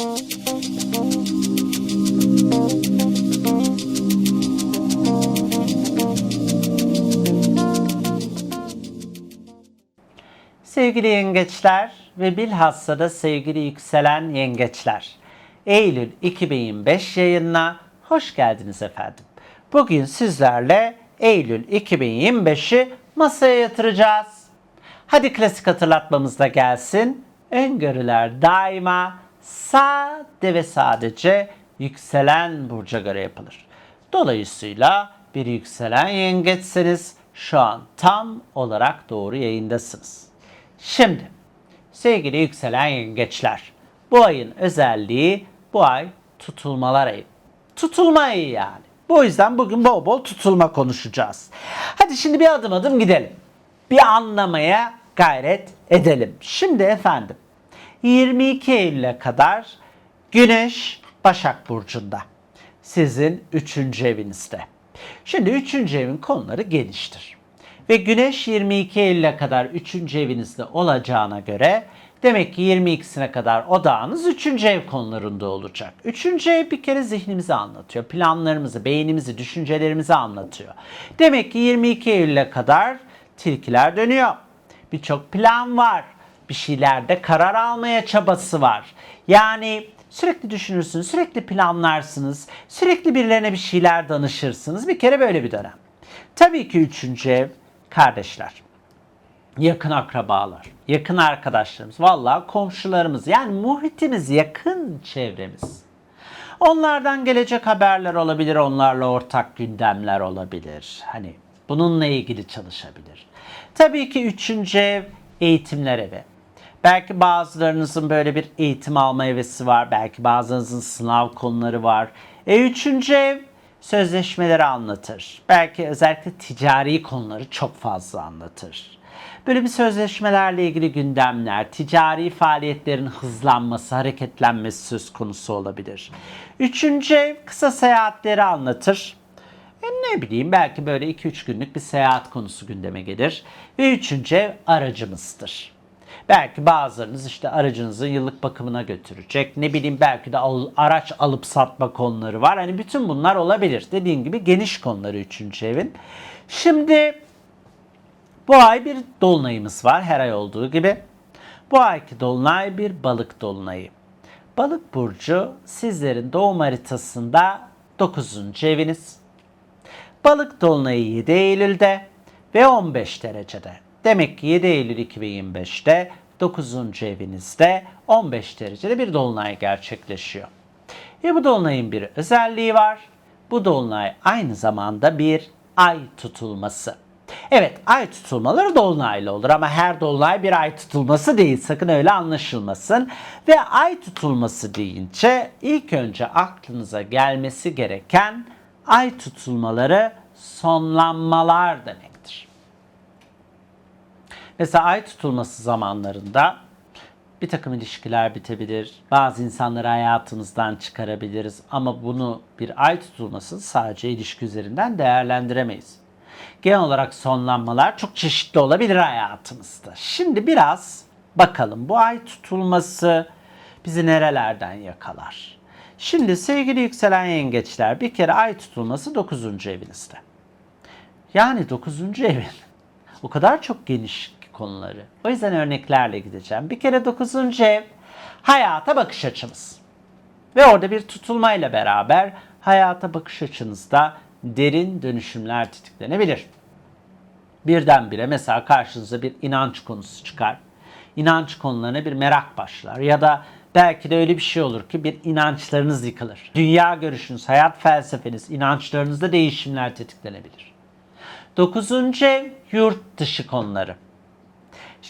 Sevgili yengeçler ve bilhassa da sevgili yükselen yengeçler. Eylül 2025 yayınına hoş geldiniz efendim. Bugün sizlerle Eylül 2025'i masaya yatıracağız. Hadi klasik hatırlatmamız da gelsin. Öngörüler daima sade ve sadece yükselen burca göre yapılır. Dolayısıyla bir yükselen yengeçseniz şu an tam olarak doğru yayındasınız. Şimdi sevgili yükselen yengeçler bu ayın özelliği bu ay tutulmalar ayı. Tutulma ayı yani. Bu yüzden bugün bol bol tutulma konuşacağız. Hadi şimdi bir adım adım gidelim. Bir anlamaya gayret edelim. Şimdi efendim 22 Eylül'e kadar Güneş Başak Burcu'nda. Sizin 3. evinizde. Şimdi 3. evin konuları geniştir. Ve Güneş 22 Eylül'e kadar 3. evinizde olacağına göre demek ki 22'sine kadar odağınız 3. ev konularında olacak. 3. ev bir kere zihnimizi anlatıyor. Planlarımızı, beynimizi, düşüncelerimizi anlatıyor. Demek ki 22 Eylül'e kadar tilkiler dönüyor. Birçok plan var. Bir şeylerde karar almaya çabası var. Yani sürekli düşünürsünüz, sürekli planlarsınız, sürekli birilerine bir şeyler danışırsınız. Bir kere böyle bir dönem. Tabii ki üçüncü ev kardeşler. Yakın akrabalar, yakın arkadaşlarımız, vallahi komşularımız yani muhitimiz, yakın çevremiz. Onlardan gelecek haberler olabilir, onlarla ortak gündemler olabilir. Hani bununla ilgili çalışabilir. Tabii ki üçüncü ev eğitimler evi. Belki bazılarınızın böyle bir eğitim alma hevesi var. Belki bazılarınızın sınav konuları var. E üçüncü ev sözleşmeleri anlatır. Belki özellikle ticari konuları çok fazla anlatır. Böyle bir sözleşmelerle ilgili gündemler, ticari faaliyetlerin hızlanması, hareketlenmesi söz konusu olabilir. Üçüncü ev kısa seyahatleri anlatır. E ne bileyim belki böyle 2-3 günlük bir seyahat konusu gündeme gelir. Ve üçüncü ev aracımızdır. Belki bazılarınız işte aracınızı yıllık bakımına götürecek. Ne bileyim belki de araç alıp satma konuları var. Hani bütün bunlar olabilir. Dediğim gibi geniş konuları üçüncü evin. Şimdi bu ay bir dolunayımız var her ay olduğu gibi. Bu ayki dolunay bir balık dolunayı. Balık burcu sizlerin doğum haritasında 9. eviniz. Balık dolunayı 7 Eylül'de ve 15 derecede. Demek ki 7 Eylül 2025'te 9. evinizde 15 derecede bir dolunay gerçekleşiyor. Ve bu dolunayın bir özelliği var. Bu dolunay aynı zamanda bir ay tutulması. Evet ay tutulmaları dolunaylı olur ama her dolunay bir ay tutulması değil. Sakın öyle anlaşılmasın. Ve ay tutulması deyince ilk önce aklınıza gelmesi gereken ay tutulmaları sonlanmalar demektir. Mesela ay tutulması zamanlarında bir takım ilişkiler bitebilir. Bazı insanları hayatımızdan çıkarabiliriz. Ama bunu bir ay tutulması sadece ilişki üzerinden değerlendiremeyiz. Genel olarak sonlanmalar çok çeşitli olabilir hayatımızda. Şimdi biraz bakalım bu ay tutulması bizi nerelerden yakalar? Şimdi sevgili yükselen yengeçler bir kere ay tutulması 9. evinizde. Yani 9. evin o kadar çok geniş konuları. O yüzden örneklerle gideceğim. Bir kere 9. ev hayata bakış açımız. Ve orada bir tutulmayla beraber hayata bakış açınızda derin dönüşümler tetiklenebilir. Birdenbire mesela karşınıza bir inanç konusu çıkar. İnanç konularına bir merak başlar ya da belki de öyle bir şey olur ki bir inançlarınız yıkılır. Dünya görüşünüz, hayat felsefeniz, inançlarınızda değişimler tetiklenebilir. Dokuzuncu ev yurt dışı konuları.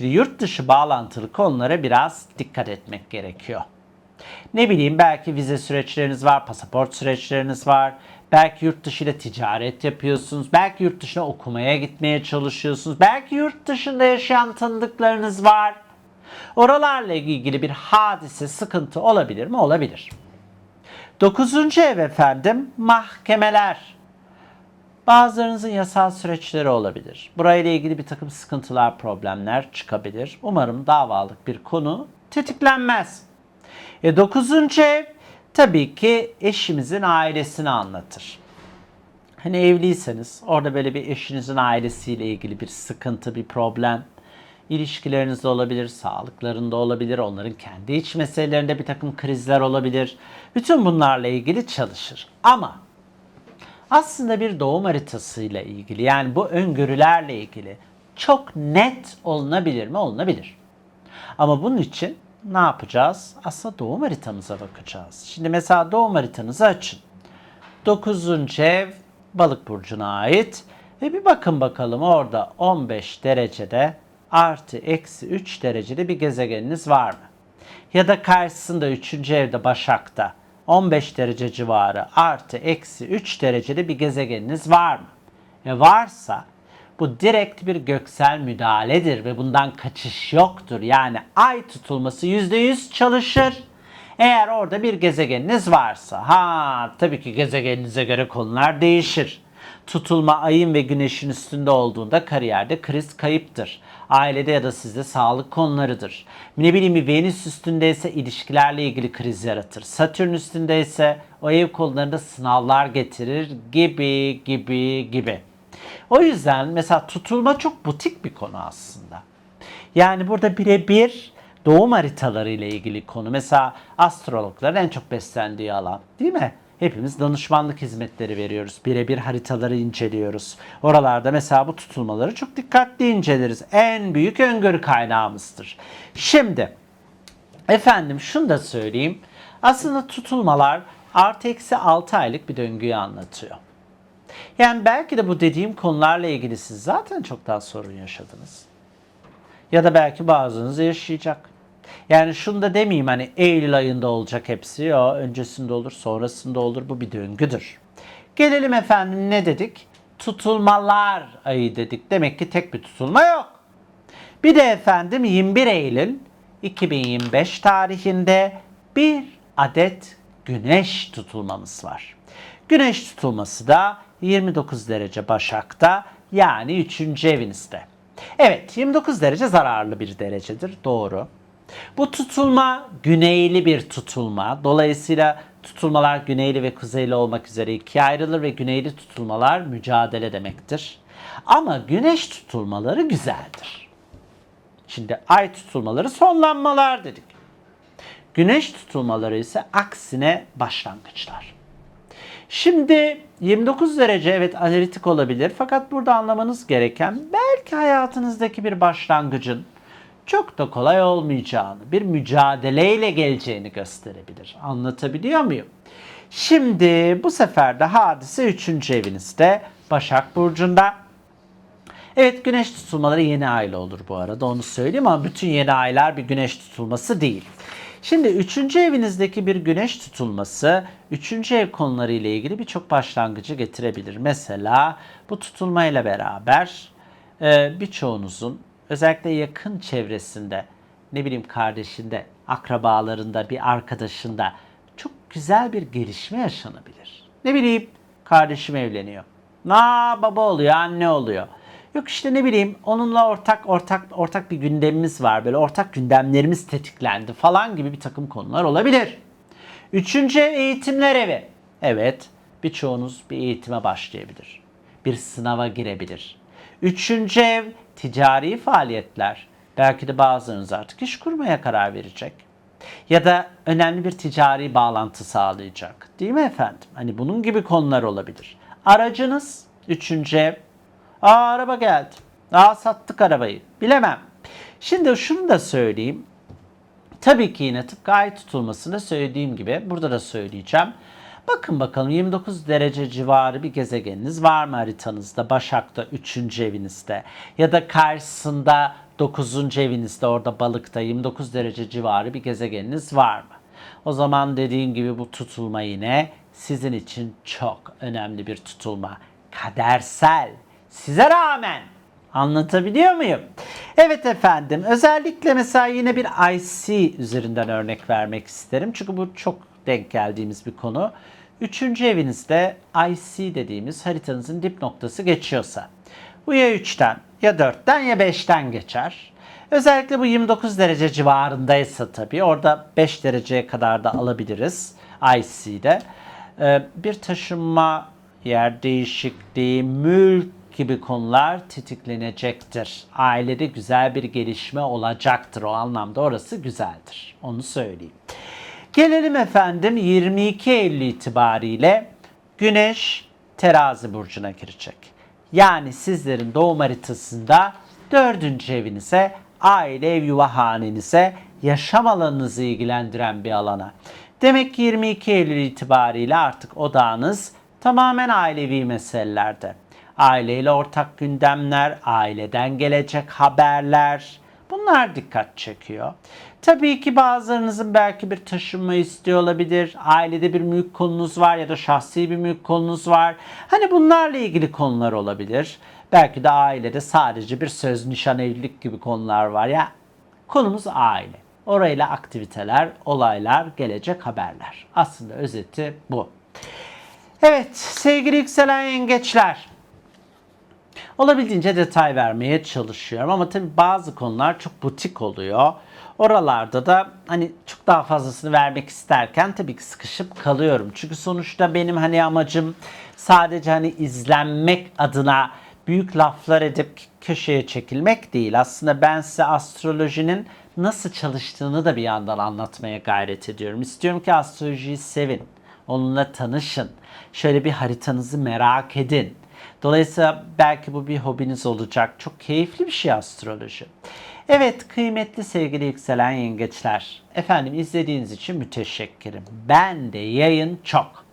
Şimdi yurt dışı bağlantılı konulara biraz dikkat etmek gerekiyor. Ne bileyim belki vize süreçleriniz var, pasaport süreçleriniz var. Belki yurt dışı ile ticaret yapıyorsunuz. Belki yurt dışına okumaya gitmeye çalışıyorsunuz. Belki yurt dışında yaşayan tanıdıklarınız var. Oralarla ilgili bir hadise, sıkıntı olabilir mi? Olabilir. Dokuzuncu ev efendim mahkemeler. Bazılarınızın yasal süreçleri olabilir. Burayla ilgili bir takım sıkıntılar, problemler çıkabilir. Umarım davalık bir konu tetiklenmez. E 9. ev tabii ki eşimizin ailesini anlatır. Hani evliyseniz orada böyle bir eşinizin ailesiyle ilgili bir sıkıntı, bir problem, ilişkilerinizde olabilir, sağlıklarında olabilir, onların kendi iç meselelerinde bir takım krizler olabilir. Bütün bunlarla ilgili çalışır. Ama aslında bir doğum haritasıyla ilgili yani bu öngörülerle ilgili çok net olunabilir mi? Olunabilir. Ama bunun için ne yapacağız? Aslında doğum haritamıza bakacağız. Şimdi mesela doğum haritanızı açın. 9. ev balık burcuna ait ve bir bakın bakalım orada 15 derecede artı eksi 3 derecede bir gezegeniniz var mı? Ya da karşısında 3. evde Başak'ta 15 derece civarı artı eksi 3 derecede bir gezegeniniz var mı? E varsa bu direkt bir göksel müdahaledir ve bundan kaçış yoktur. Yani ay tutulması %100 çalışır. Eğer orada bir gezegeniniz varsa, ha tabii ki gezegeninize göre konular değişir. Tutulma ayın ve güneşin üstünde olduğunda kariyerde kriz kayıptır. Ailede ya da sizde sağlık konularıdır. Ne bileyim bir Venüs üstündeyse ilişkilerle ilgili kriz yaratır. Satürn üstündeyse o ev konularında sınavlar getirir gibi gibi gibi. O yüzden mesela tutulma çok butik bir konu aslında. Yani burada birebir doğum haritaları ile ilgili konu. Mesela astrologların en çok beslendiği alan değil mi? Hepimiz danışmanlık hizmetleri veriyoruz. Birebir haritaları inceliyoruz. Oralarda mesela bu tutulmaları çok dikkatli inceleriz. En büyük öngörü kaynağımızdır. Şimdi efendim şunu da söyleyeyim. Aslında tutulmalar artı eksi 6 aylık bir döngüyü anlatıyor. Yani belki de bu dediğim konularla ilgili siz zaten çoktan sorun yaşadınız. Ya da belki bazınız yaşayacak. Yani şunu da demeyeyim hani Eylül ayında olacak hepsi. Ya öncesinde olur, sonrasında olur. Bu bir döngüdür. Gelelim efendim ne dedik? Tutulmalar ayı dedik. Demek ki tek bir tutulma yok. Bir de efendim 21 Eylül 2025 tarihinde bir adet güneş tutulmamız var. Güneş tutulması da 29 derece Başak'ta yani 3. evinizde. Evet 29 derece zararlı bir derecedir doğru. Bu tutulma güneyli bir tutulma. Dolayısıyla tutulmalar güneyli ve kuzeyli olmak üzere ikiye ayrılır ve güneyli tutulmalar mücadele demektir. Ama güneş tutulmaları güzeldir. Şimdi ay tutulmaları sonlanmalar dedik. Güneş tutulmaları ise aksine başlangıçlar. Şimdi 29 derece evet analitik olabilir fakat burada anlamanız gereken belki hayatınızdaki bir başlangıcın çok da kolay olmayacağını, bir mücadeleyle geleceğini gösterebilir. Anlatabiliyor muyum? Şimdi bu sefer de hadise 3. evinizde Başak Burcu'nda. Evet güneş tutulmaları yeni ayla olur bu arada onu söyleyeyim ama bütün yeni aylar bir güneş tutulması değil. Şimdi üçüncü evinizdeki bir güneş tutulması üçüncü ev konuları ile ilgili birçok başlangıcı getirebilir. Mesela bu tutulmayla beraber e, birçoğunuzun özellikle yakın çevresinde ne bileyim kardeşinde, akrabalarında, bir arkadaşında çok güzel bir gelişme yaşanabilir. Ne bileyim kardeşim evleniyor. Na baba oluyor, anne oluyor. Yok işte ne bileyim onunla ortak ortak ortak bir gündemimiz var. Böyle ortak gündemlerimiz tetiklendi falan gibi bir takım konular olabilir. Üçüncü ev eğitimler evi. Evet birçoğunuz bir eğitime başlayabilir. Bir sınava girebilir. Üçüncü ev ticari faaliyetler. Belki de bazılarınız artık iş kurmaya karar verecek. Ya da önemli bir ticari bağlantı sağlayacak. Değil mi efendim? Hani bunun gibi konular olabilir. Aracınız üçüncü ev Aa araba geldi. Aa sattık arabayı. Bilemem. Şimdi şunu da söyleyeyim. Tabii ki yine tıpkı ay tutulmasında söylediğim gibi burada da söyleyeceğim. Bakın bakalım 29 derece civarı bir gezegeniniz var mı haritanızda? Başak'ta 3. evinizde ya da karşısında 9. evinizde orada balıkta 29 derece civarı bir gezegeniniz var mı? O zaman dediğim gibi bu tutulma yine sizin için çok önemli bir tutulma. Kadersel size rağmen. Anlatabiliyor muyum? Evet efendim. Özellikle mesela yine bir IC üzerinden örnek vermek isterim. Çünkü bu çok denk geldiğimiz bir konu. Üçüncü evinizde IC dediğimiz haritanızın dip noktası geçiyorsa. Bu ya 3'ten ya 4'ten ya 5'ten geçer. Özellikle bu 29 derece civarındaysa tabii orada 5 dereceye kadar da alabiliriz IC'de. Ee, bir taşınma, yer değişikliği, mülk gibi konular tetiklenecektir. Ailede güzel bir gelişme olacaktır. O anlamda orası güzeldir. Onu söyleyeyim. Gelelim efendim 22 Eylül itibariyle Güneş terazi burcuna girecek. Yani sizlerin doğum haritasında dördüncü evinize, aile ev yuva hanenize, yaşam alanınızı ilgilendiren bir alana. Demek ki 22 Eylül itibariyle artık odağınız tamamen ailevi meselelerde. Aileyle ortak gündemler, aileden gelecek haberler, Bunlar dikkat çekiyor. Tabii ki bazılarınızın belki bir taşınma istiyor olabilir. Ailede bir mülk konunuz var ya da şahsi bir mülk konunuz var. Hani bunlarla ilgili konular olabilir. Belki de ailede sadece bir söz, nişan, evlilik gibi konular var ya. Konumuz aile. Orayla aktiviteler, olaylar, gelecek haberler. Aslında özeti bu. Evet sevgili yükselen yengeçler. Olabildiğince detay vermeye çalışıyorum ama tabii bazı konular çok butik oluyor. Oralarda da hani çok daha fazlasını vermek isterken tabii ki sıkışıp kalıyorum. Çünkü sonuçta benim hani amacım sadece hani izlenmek adına büyük laflar edip köşeye çekilmek değil. Aslında ben size astrolojinin nasıl çalıştığını da bir yandan anlatmaya gayret ediyorum. İstiyorum ki astrolojiyi sevin. Onunla tanışın. Şöyle bir haritanızı merak edin. Dolayısıyla belki bu bir hobiniz olacak. Çok keyifli bir şey astroloji. Evet kıymetli sevgili yükselen yengeçler. Efendim izlediğiniz için müteşekkirim. Ben de yayın çok.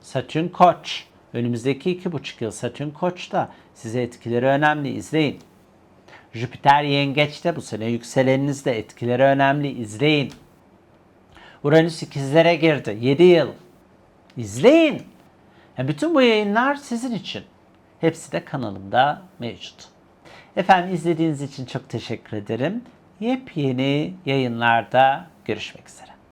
Satürn Koç. Önümüzdeki iki buçuk yıl Satürn Koç'ta. Size etkileri önemli. izleyin. Jüpiter Yengeç'te bu sene yükseleniniz de etkileri önemli. izleyin. Uranüs ikizlere girdi. 7 yıl. İzleyin. Yani bütün bu yayınlar sizin için. Hepsi de kanalımda mevcut. Efendim izlediğiniz için çok teşekkür ederim. Yepyeni yayınlarda görüşmek üzere.